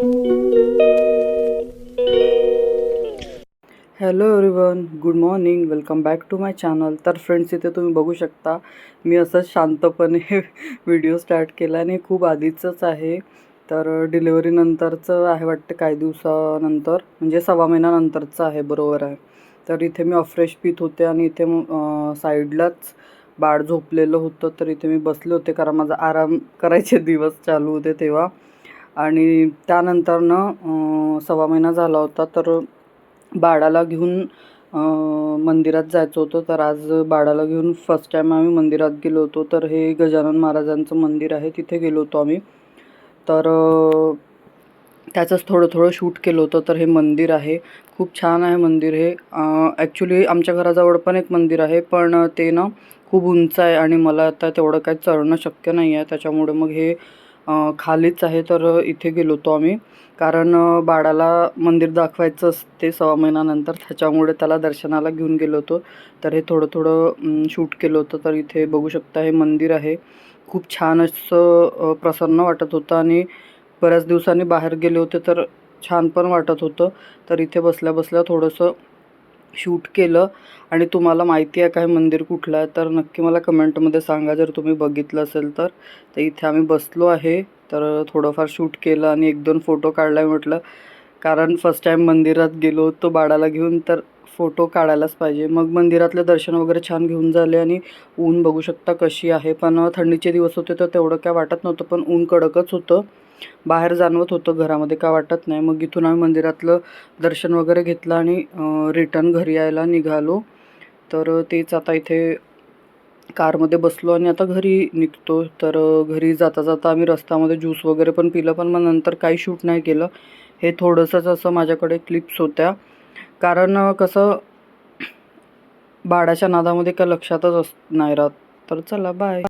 Hello everyone good morning welcome back to my channel तर friends इथे तुम्ही बघू शकता मी असंच शांतपणे व्हिडिओ स्टार्ट केला आणि खूप आधीचंच आहे. तर डिलेवरीनंतरचं आहे वाटतं काही दिवसानंतर म्हणजे सव्वा महिन्यानंतरचं आहे बरोबर आहे. तर इथे मी अफ्रेश पित होते आणि इथे साईडलाच बाळ झोपलेलं होतं. तर इथे मी बसले होते कारण माझा आराम करायचे दिवस चालू होते तेव्हा. आणि त्यानंतरनं सव्वा महिना झाला होता तर बाळाला घेऊन मंदिरात जायचं होतं. तर आज बाळाला घेऊन फर्स्ट टाईम आम्ही मंदिरात गेलो होतो. तर हे गजानन महाराजांचं मंदिर आहे तिथे गेलो होतो आम्ही. तर त्याचंच थोडं थोडं शूट केलं होतं. तर हे मंदिर आहे. खूप छान आहे मंदिर हे. ॲक्च्युली आमच्या घराजवळ पण एक मंदिर आहे पण ते ना खूप उंच आहे आणि मला आता तेवढं काही चढणं शक्य नाही आहे त्याच्यामुळे मग हे खालीच आहे तर इथे गेलो होतो आम्ही. कारण बाळाला मंदिर दाखवायचं असते सव्वा महिन्यानंतर त्याच्यामुळे त्याला दर्शनाला घेऊन गेलो होतो. तर हे थोडं थोडं शूट केलं होतं तर इथे बघू शकता हे मंदिर आहे. खूप छान असं प्रसन्न वाटत होतं आणि बऱ्याच दिवसांनी बाहेर गेले होते तर छान पण वाटत होतं. तर इथे बसल्या बसल्या थोडंसं शूट केलं आणि तुम्हाला माहिती आहे काय मंदिर कुठलं आहे तर नक्की मला कमेंटमध्ये सांगा. जर तुम्ही बघितलं असेल तर तर इथे आम्ही बसलो आहे. तर थोडंफार शूट केलं आणि एक दोन फोटो काढलाय म्हटलं. कारण फर्स्ट टाईम मंदिरात गेलो तो बाळाला घेऊन तर फोटो काढायलाच पाहिजे. मग मंदिरातलं दर्शन वगैरे छान घेऊन झाले आणि ऊन बघू शकता कशी आहे. पण थंडीचे दिवस होते तर तेवढं काय वाटत नव्हतं पण ऊन कडकच होतं. बाहेर जाणवत होतं घरामध्ये काय वाटत नाही. मग इथून आम्ही मंदिरातलं दर्शन वगैरे घेतलं आणि रिटर्न घरी यायला निघालो. तर तेच आता इथे कारमध्ये बसलो आणि आता घरी निघतो. तर घरी जाता जाता आम्ही रस्त्यामध्ये ज्यूस वगैरे पण पिलं पण मग नंतर काही शूट नाही केलं. हे थोडंसंच असं माझ्याकडे क्लिप्स होत्या. कारण कसं बाळाच्या नादामध्ये काय लक्षातच अस नाही राहत. तर चला बाय